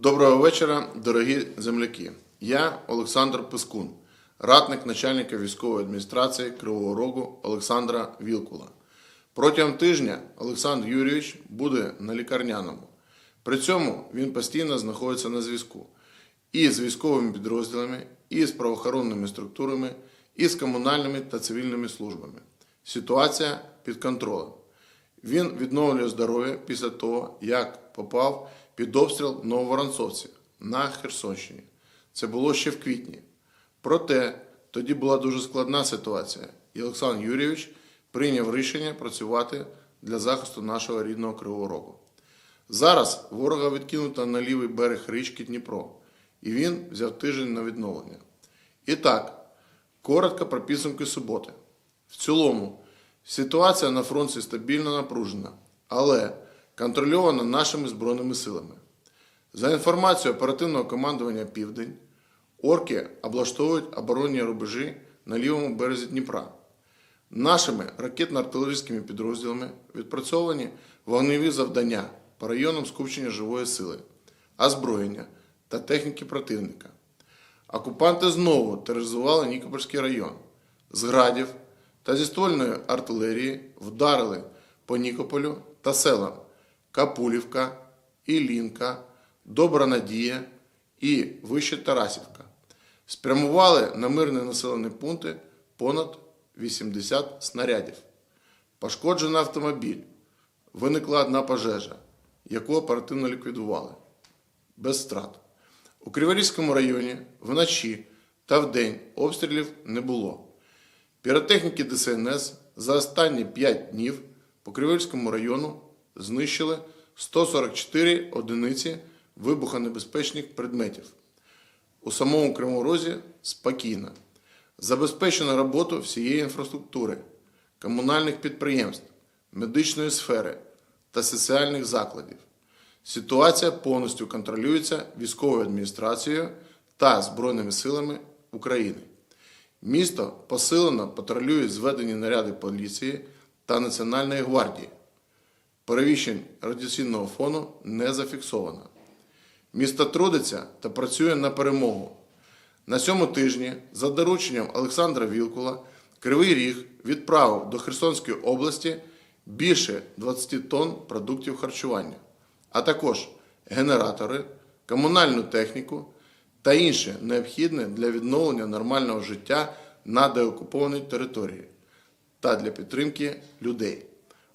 Доброго вечора, дорогі земляки. Я Олександр Пискун, радник начальника військової адміністрації Кривого Рогу Олександра Вілкула. Протягом тижня Олександр Юрійович буде на лікарняному. При цьому він постійно знаходиться на зв'язку і з військовими підрозділами, і з правоохоронними структурами, і з комунальними та цивільними службами. Ситуація під контролем. Він відновлює здоров'я після того, як попав під обстріл Нововоронцовці на Херсонщині. Це було ще в квітні. Проте тоді була дуже складна ситуація, і Олександр Юрійович прийняв рішення працювати для захисту нашого рідного Кривого Рогу. Зараз ворога відкинуто на лівий берег річки Дніпро, і він взяв тиждень на відновлення. І так, коротко про підсумки суботи. В цілому, ситуація на фронті стабільно напружена, але контрольована нашими Збройними силами. За інформацією оперативного командування Південь, орки облаштовують оборонні рубежі на лівому березі Дніпра. Нашими ракетно-артилерійськими підрозділами відпрацьовані вогневі завдання по районам скупчення живої сили, озброєння та техніки противника. Окупанти знову тероризували Нікопольський район. З градів та зі ствольної артилерії вдарили по Нікополю та селам Капулівка, Ілінка, Добра Надія і Вище Тарасівка. Спрямували на мирні населені пункти понад 80 снарядів. Пошкоджений автомобіль. Виникла одна пожежа, яку оперативно ліквідували. Без страт. У Криворізькому районі вночі та вдень обстрілів не було. Піротехніки ДСНС за останні 5 днів по Криворізькому району знищили 144 одиниці вибухонебезпечних предметів. У самому Кривому Розі спокійно. Забезпечено роботу всієї інфраструктури, комунальних підприємств, медичної сфери та соціальних закладів. Ситуація повністю контролюється військовою адміністрацією та Збройними силами України. Місто посилено патрулюють зведені наряди поліції та Національної гвардії. Перевіщень радіаційного фону не зафіксовано. Місто трудиться та працює на перемогу. На цьому тижні, за дорученням Олександра Вілкула, Кривий Ріг відправив до Херсонської області більше 20 тонн продуктів харчування, а також генератори, комунальну техніку та інше необхідне для відновлення нормального життя на деокупованій території та для підтримки людей.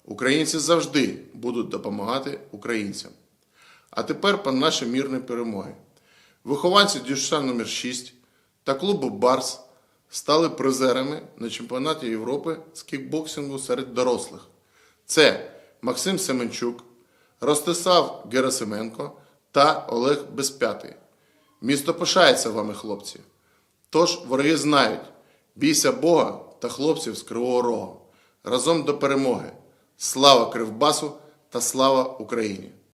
Українці завжди будуть допомагати українцям. А тепер про наші мірні перемоги. Вихованці дюша номер 6 та клубу Барс стали призерами на чемпіонаті Європи з кікбоксингу серед дорослих. Це Максим Семенчук, Ростислав Герасименко та Олег Безпятий. Місто пишається вами, хлопці. Тож вороги знають, бійся Бога та хлопців з Кривого Рогу. Разом до перемоги. Слава Кривбасу та слава Україні!